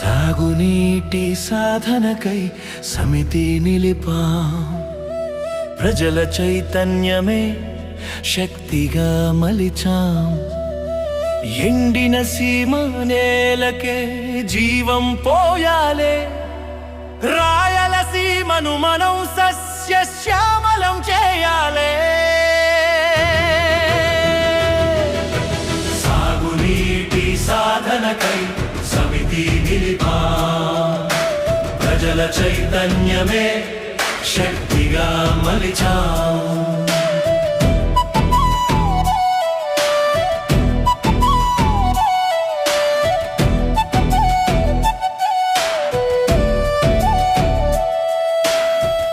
సాగునీటి సాధనకై సమితి నిలిపాం. ప్రజల చైతన్యమే శక్తిగా మలిచాం. ఎండిన సీమ నేలకే జీవం పోయాలే. రాయలసీమను మనం సస్య చైతన్యమే శక్తిగా మలిచాం.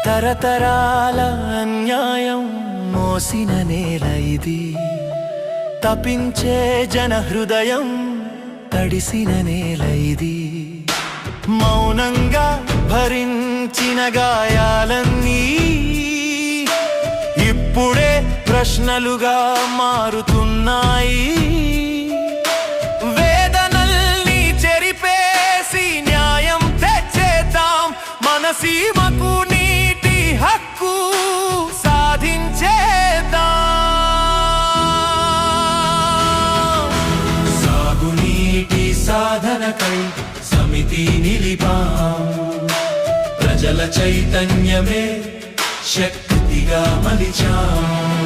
తరతరాల అన్యాయం మోసిన నేల ఇది. తపించే జన హృదయం తడిసిన నేల ఇది. మౌనంగా భరించిన గాయాలన్నీ ఇప్పుడే ప్రశ్నలుగా మారుతున్నాయి. వేదనల్ని చెరిపేసి న్యాయం తెచ్చేద్దాం. మన సీమకు నీటి హక్కు సాధించేద్దాం. సాగునీటి సాధనకై సమితి నిలిపా చైతన్యమే శక్తిగా మలిచాం.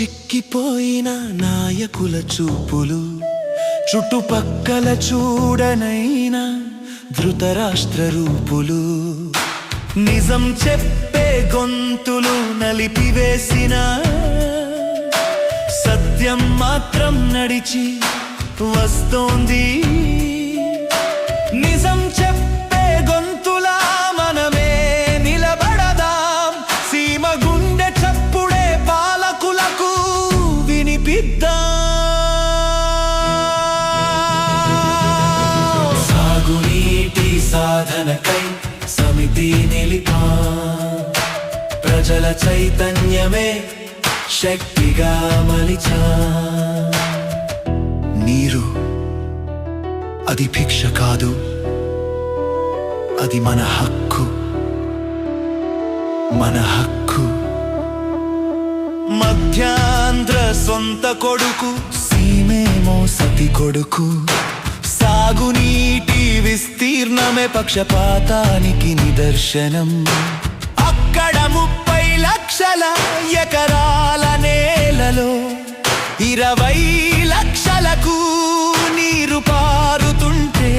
చిక్కిపోయిన నాయకుల చూపులు చుట్టుపక్కల చూడనైన ధృతరాష్ట్ర రూపులు. నిజం చెప్పే గొంతులు నలిపివేసిన సత్యం మాత్రం నడిచి వస్తోంది. నిజం ప్రజల చైతన్యమే శక్తిగా మలిచా. నీరు అది భిక్ష కాదు అది మన హక్కు. మన హక్కు. మధ్యాంధ్ర సొంత కొడుకు సీమేమో సతి కొడుకు. సాగునీటి విస్తీర్ణమే పక్షపాతానికి నిదర్శనం. అక్కడ ముప్పై లక్షల ఎకరాల నేలలో ఇరవై లక్షలకు నీరు పారుతుంటే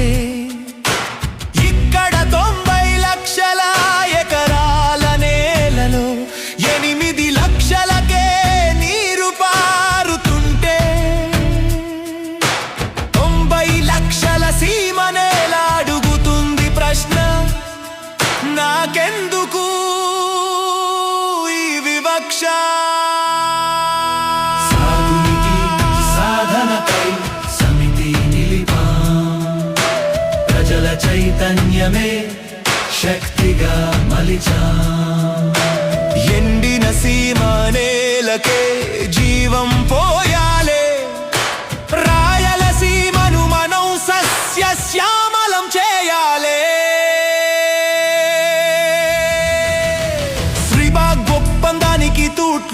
ఇక్కడ తొంభై లక్షల ఎకరాల నేలలో ఎనిమిది లక్షలకే నీరు పారుతుంటే తొంభై లక్షల సీమ నేల అడుగుతుంది ప్రశ్న. నాకెందు సాగునీటి సాధనపై సమితి నిలిపా. ప్రజల చైతన్యమే శక్తిగా మలిచా. ఎండిన సీమ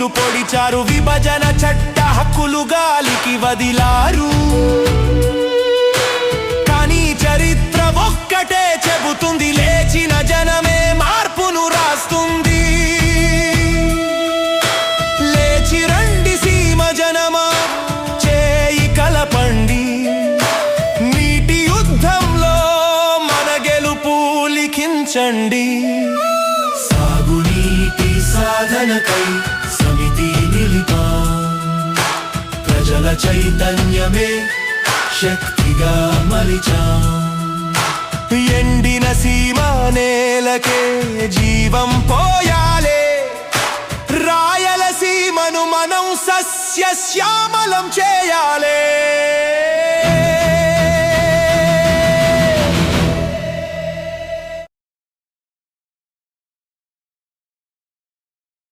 ఒప్పందానికి పొడిచారు. విభజన చట్ట హక్కులు గాలికి వదిలారు. కానీ చరిత్ర ఒక్కటే చెబుతుంది. లేచిన జనమే మార్పును రాస్తుంది. లేచి రండి సీమ జనమా చేయి కలపండి. నీటి యుద్ధంలో మన గెలుపు లిఖించండి. సాగునీటి సాధనకై జ్ఞాన చైతన్యమే శక్తిగా మలిచాం. ఎండిన సీమా నేలకే జీవం పోయాలే. రాయలసీమను మనం సస్య శ్యామలం చేయాలే.